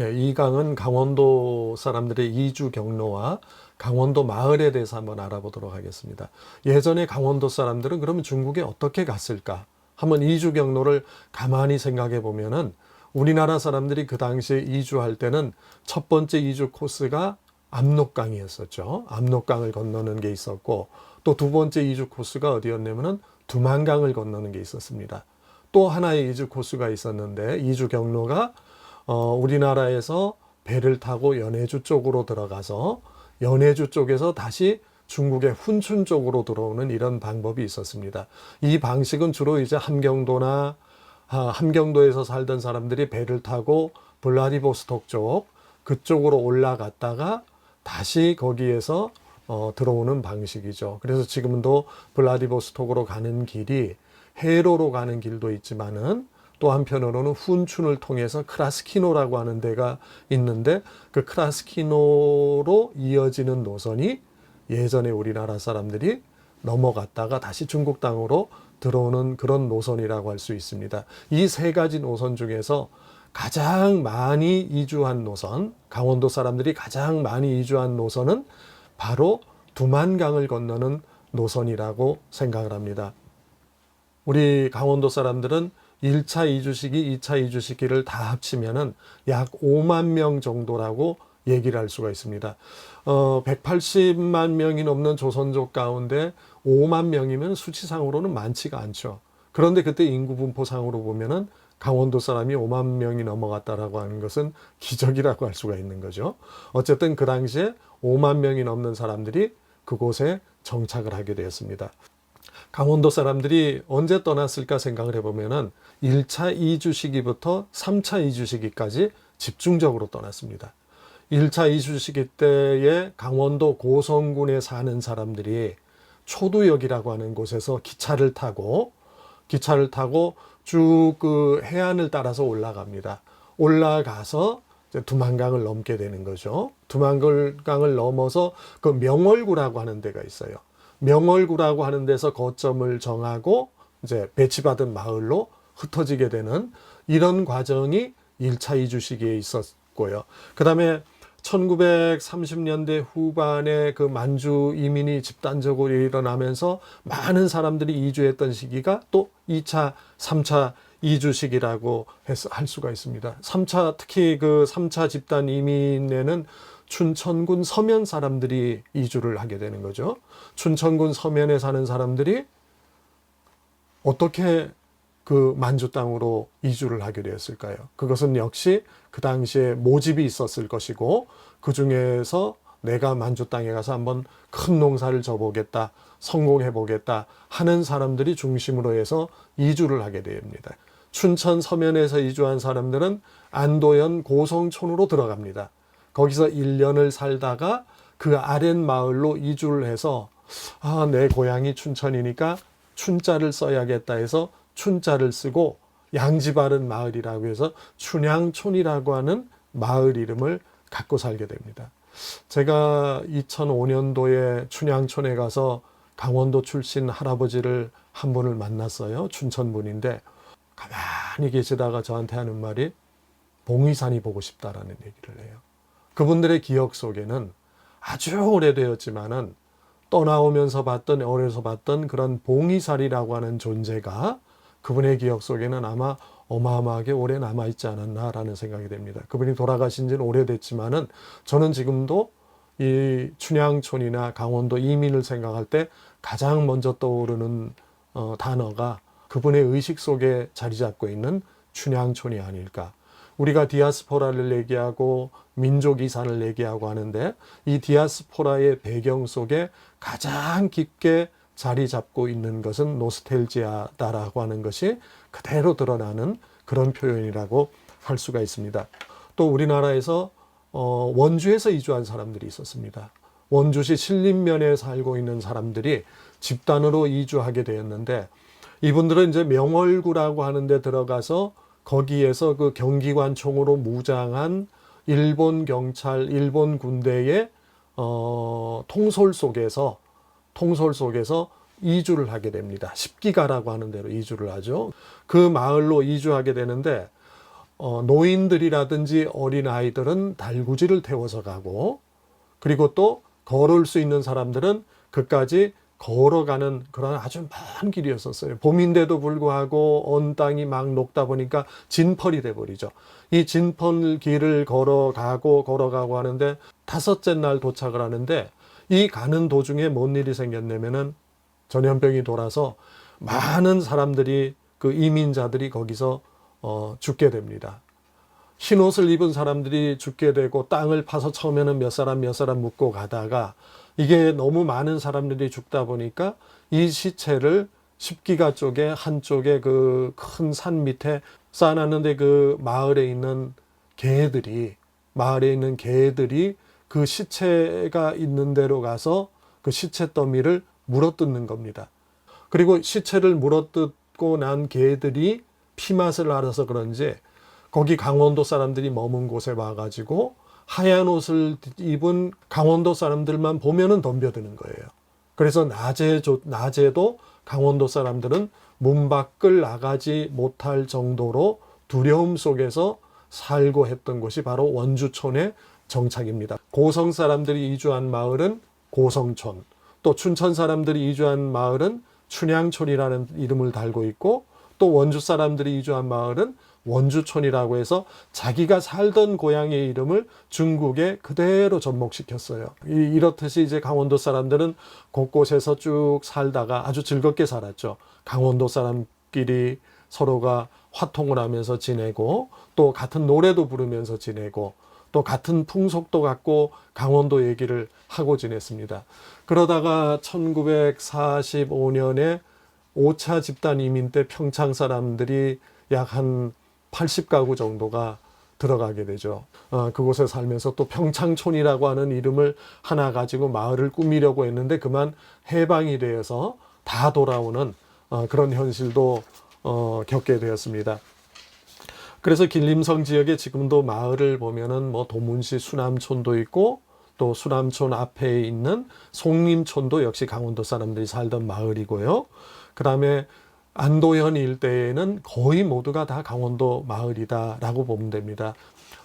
예, 이 강은 강원도 사람들의 이주 경로와 강원도 마을에 대해서 한번 알아보도록 하겠습니다. 예전에 강원도 사람들은 그러면 중국에 어떻게 갔을까? 한번 이주 경로를 가만히 생각해 보면은 우리나라 사람들이 그 당시에 이주할 때는 첫 번째 이주 코스가 압록강이었었죠. 압록강을 건너는 게 있었고 또 두 번째 이주 코스가 어디였냐면은 두만강을 건너는 게 있었습니다. 또 하나의 이주 코스가 있었는데 이주 경로가 어, 우리나라에서 배를 타고 연해주 쪽으로 들어가서 연해주 쪽에서 다시 중국의 훈춘 쪽으로 들어오는 이런 방법이 있었습니다. 이 방식은 주로 이제 함경도나 아, 함경도에서 살던 사람들이 배를 타고 블라디보스톡 쪽 그쪽으로 올라갔다가 다시 거기에서 어, 들어오는 방식이죠. 그래서 지금도 블라디보스톡으로 가는 길이 해로로 가는 길도 있지만은 또 한편으로는 훈춘을 통해서 크라스키노라고 하는 데가 있는데 그 크라스키노로 이어지는 노선이 예전에 우리나라 사람들이 넘어갔다가 다시 중국 땅으로 들어오는 그런 노선이라고 할 수 있습니다. 이 세 가지 노선 중에서 가장 많이 이주한 노선, 강원도 사람들이 가장 많이 이주한 노선은 바로 두만강을 건너는 노선이라고 생각을 합니다. 우리 강원도 사람들은 1차 이주 시기, 2차 이주 시기를 다 합치면은 약 5만 명 정도라고 얘기를 할 수가 있습니다. 어, 180만 명이 넘는 조선족 가운데 5만 명이면 수치상으로는 많지가 않죠. 그런데 그때 인구 분포상으로 보면은 강원도 사람이 5만 명이 넘어갔다라고 하는 것은 기적이라고 할 수가 있는 거죠. 어쨌든 그 당시에 5만 명이 넘는 사람들이 그곳에 정착을 하게 되었습니다. 강원도 사람들이 언제 떠났을까 생각을 해보면은 1차 이주 시기부터 3차 이주 시기까지 집중적으로 떠났습니다. 1차 이주 시기 때에 강원도 고성군에 사는 사람들이 초두역이라고 하는 곳에서 기차를 타고 기차를 타고 쭉 그 해안을 따라서 올라갑니다. 올라가서 두만강을 넘게 되는 거죠. 두만강을 넘어서 그 명월구라고 하는 데가 있어요. 명월구라고 하는 데서 거점을 정하고 이제 배치받은 마을로 흩어지게 되는 이런 과정이 1차 이주 시기에 있었고요. 그 다음에 1930년대 후반에 그 만주 이민이 집단적으로 일어나면서 많은 사람들이 이주했던 시기가 또 2차, 3차 이주 시기라고 할 수가 있습니다. 3차, 특히 그 3차 집단 이민에는 춘천군 서면 사람들이 이주를 하게 되는 거죠. 춘천군 서면에 사는 사람들이 어떻게 그 만주 땅으로 이주를 하게 되었을까요? 그것은 역시 그 당시에 모집이 있었을 것이고 그 중에서 내가 만주 땅에 가서 한번 큰 농사를 져보겠다, 성공해 보겠다 하는 사람들이 중심으로 해서 이주를 하게 됩니다. 춘천 서면에서 이주한 사람들은 안도현 고성촌으로 들어갑니다. 거기서 1년을 살다가 그 아랫 마을로 이주를 해서 아, 내 고향이 춘천이니까 춘자를 써야겠다 해서 춘자를 쓰고 양지 바른 마을이라고 해서 춘향촌이라고 하는 마을 이름을 갖고 살게 됩니다. 제가 2005년도에 춘향촌에 가서 강원도 출신 할아버지를 한 분을 만났어요. 춘천 분인데 가만히 계시다가 저한테 하는 말이 봉의산이 보고 싶다라는 얘기를 해요. 그분들의 기억 속에는 아주 오래되었지만은 떠나오면서 봤던 어려서 봤던 그런 봉이살이라고 하는 존재가 그분의 기억 속에는 아마 어마어마하게 오래 남아 있지 않았나라는 생각이 됩니다. 그분이 돌아가신 지는 오래됐지만은 저는 지금도 이 춘향촌이나 강원도 이민을 생각할 때 가장 먼저 떠오르는 어, 단어가 그분의 의식 속에 자리 잡고 있는 춘향촌이 아닐까. 우리가 디아스포라를 얘기하고 민족 이산을 얘기하고 하는데 이 디아스포라의 배경 속에 가장 깊게 자리 잡고 있는 것은 노스텔지아다라고 하는 것이 그대로 드러나는 그런 표현이라고 할 수가 있습니다. 또 우리나라에서 어, 원주에서 이주한 사람들이 있었습니다. 원주시 신림면에 살고 있는 사람들이 집단으로 이주하게 되었는데 이분들은 이제 명월구라고 하는 데 들어가서 거기에서 그 경기관총으로 무장한 일본 경찰, 일본 군대의 어, 통솔 속에서 통솔 속에서 이주를 하게 됩니다. 십기가라고 하는 데로 이주를 하죠. 그 마을로 이주하게 되는데 어, 노인들이라든지 어린 아이들은 달구지를 태워서 가고 그리고 또 걸을 수 있는 사람들은 그까지 걸어가는 그런 아주 먼 길이었었어요. 봄인데도 불구하고 온 땅이 막 녹다 보니까 진펄이 돼 버리죠. 이 진펄 길을 걸어가고 걸어가고 하는데 다섯째 날 도착을 하는데 이 가는 도중에 뭔 일이 생겼냐면은 전염병이 돌아서 많은 사람들이 그 이민자들이 거기서 어, 죽게 됩니다. 흰 옷을 입은 사람들이 죽게 되고 땅을 파서 처음에는 몇 사람 몇 사람 묻고 가다가 이게 너무 많은 사람들이 죽다 보니까 이 시체를 십기가 쪽에 한쪽에 그 큰 산 밑에 쌓아놨는데 그 마을에 있는 개들이 마을에 있는 개들이 그 시체가 있는 데로 가서 그 시체 더미를 물어뜯는 겁니다. 그리고 시체를 물어뜯고 난 개들이 피맛을 알아서 그런지 거기 강원도 사람들이 머문 곳에 와가지고 하얀 옷을 입은 강원도 사람들만 보면은 덤벼드는 거예요. 그래서 낮에, 낮에도 강원도 사람들은 문 밖을 나가지 못할 정도로 두려움 속에서 살고 했던 곳이 바로 원주촌의 정착입니다. 고성 사람들이 이주한 마을은 고성촌, 또 춘천 사람들이 이주한 마을은 춘향촌이라는 이름을 달고 있고 또 원주 사람들이 이주한 마을은 원주촌이라고 해서 자기가 살던 고향의 이름을 중국에 그대로 접목시켰어요. 이, 이렇듯이 이제 강원도 사람들은 곳곳에서 쭉 살다가 아주 즐겁게 살았죠. 강원도 사람끼리 서로가 화통을 하면서 지내고 또 같은 노래도 부르면서 지내고 또 같은 풍속도 갖고 강원도 얘기를 하고 지냈습니다. 그러다가 1945년에 5차 집단 이민 때 평창 사람들이 약한 80가구 정도가 들어가게 되죠. 어, 그곳에 살면서 또 평창촌이라고 하는 이름을 하나 가지고 마을을 꾸미려고 했는데 그만 해방이 되어서 다 돌아오는 어, 그런 현실도 어, 겪게 되었습니다. 그래서 길림성 지역에 지금도 마을을 보면은 뭐 도문시 수남촌도 있고 또 수남촌 앞에 있는 송림촌도 역시 강원도 사람들이 살던 마을이고요. 그 다음에 안도현 일대에는 거의 모두가 다 강원도 마을이다라고 보면 됩니다.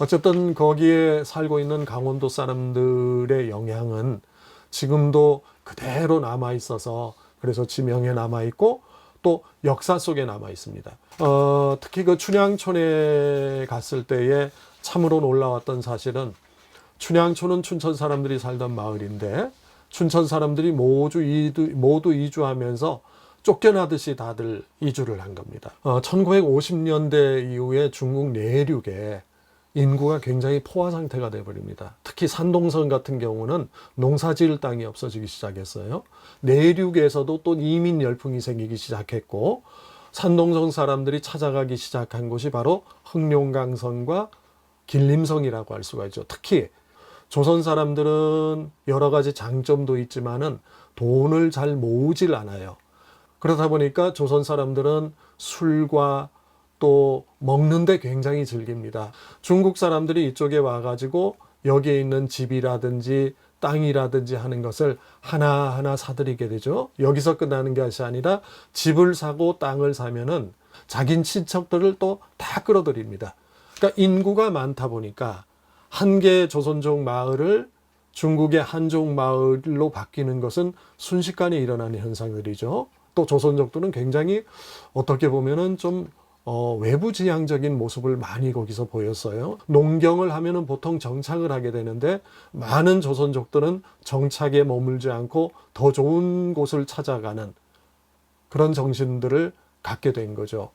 어쨌든 거기에 살고 있는 강원도 사람들의 영향은 지금도 그대로 남아 있어서 그래서 지명에 남아 있고 또 역사 속에 남아 있습니다. 어, 특히 그 춘향촌에 갔을 때에 참으로 놀라웠던 사실은 춘향촌은 춘천 사람들이 살던 마을인데 춘천 사람들이 모두 이주, 모두 이주하면서 쫓겨나듯이 다들 이주를 한 겁니다. 어, 1950년대 이후에 중국 내륙에 인구가 굉장히 포화 상태가 돼버립니다. 특히 산동성 같은 경우는 농사 지을 땅이 없어지기 시작했어요. 내륙에서도 또 이민 열풍이 생기기 시작했고, 산동성 사람들이 찾아가기 시작한 곳이 바로 흑룡강성과 길림성이라고 할 수가 있죠. 특히 조선 사람들은 여러 가지 장점도 있지만은 돈을 잘 모으질 않아요. 그러다 보니까 조선 사람들은 술과 또 먹는데 굉장히 즐깁니다. 중국 사람들이 이쪽에 와가지고 여기에 있는 집이라든지 땅이라든지 하는 것을 하나하나 사들이게 되죠. 여기서 끝나는 것이 아니라 집을 사고 땅을 사면은 자긴 친척들을 또 다 끌어들입니다. 그러니까 인구가 많다 보니까 한 개의 조선족 마을을 중국의 한족 마을로 바뀌는 것은 순식간에 일어나는 현상들이죠. 또 조선족들은 굉장히 어떻게 보면은 좀 어, 외부 지향적인 모습을 많이 거기서 보였어요. 농경을 하면은 보통 정착을 하게 되는데 많은 조선족들은 정착에 머물지 않고 더 좋은 곳을 찾아가는 그런 정신들을 갖게 된 거죠.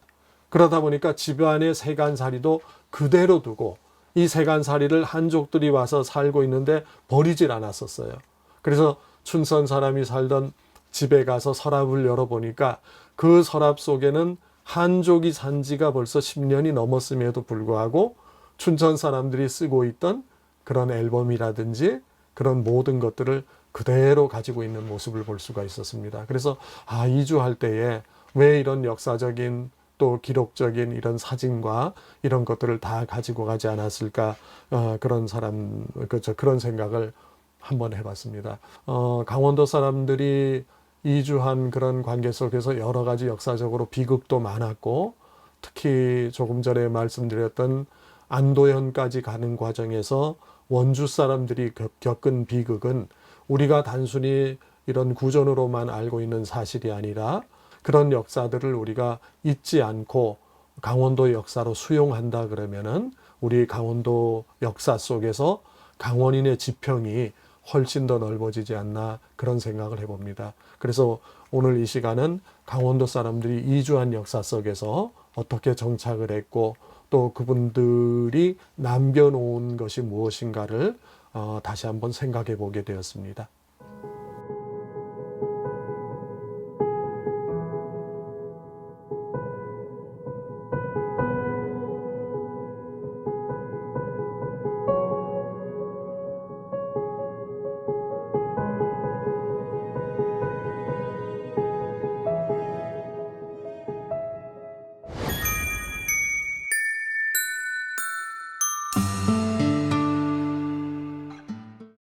그러다 보니까 집안의 세간살이도 그대로 두고 이 세간살이를 한족들이 와서 살고 있는데 버리질 않았었어요. 그래서 춘선 사람이 살던 집에 가서 서랍을 열어보니까 그 서랍 속에는 한족이 산 지가 벌써 10년이 넘었음에도 불구하고 춘천 사람들이 쓰고 있던 그런 앨범이라든지 그런 모든 것들을 그대로 가지고 있는 모습을 볼 수가 있었습니다. 그래서 아, 이주할 때에 왜 이런 역사적인 또 기록적인 이런 사진과 이런 것들을 다 가지고 가지 않았을까 어, 그런 사람 그렇죠 그런 생각을 한번 해봤습니다. 어, 강원도 사람들이 이주한 그런 관계 속에서 여러 가지 역사적으로 비극도 많았고 특히 조금 전에 말씀드렸던 안도현까지 가는 과정에서 원주 사람들이 겪- 겪은 비극은 우리가 단순히 이런 구전으로만 알고 있는 사실이 아니라 그런 역사들을 우리가 잊지 않고 강원도 역사로 수용한다 그러면은 우리 강원도 역사 속에서 강원인의 지평이 훨씬 더 넓어지지 않나 그런 생각을 해봅니다. 그래서 오늘 이 시간은 강원도 사람들이 이주한 역사 속에서 어떻게 정착을 했고 또 그분들이 남겨놓은 것이 무엇인가를 어, 다시 한번 생각해 보게 되었습니다.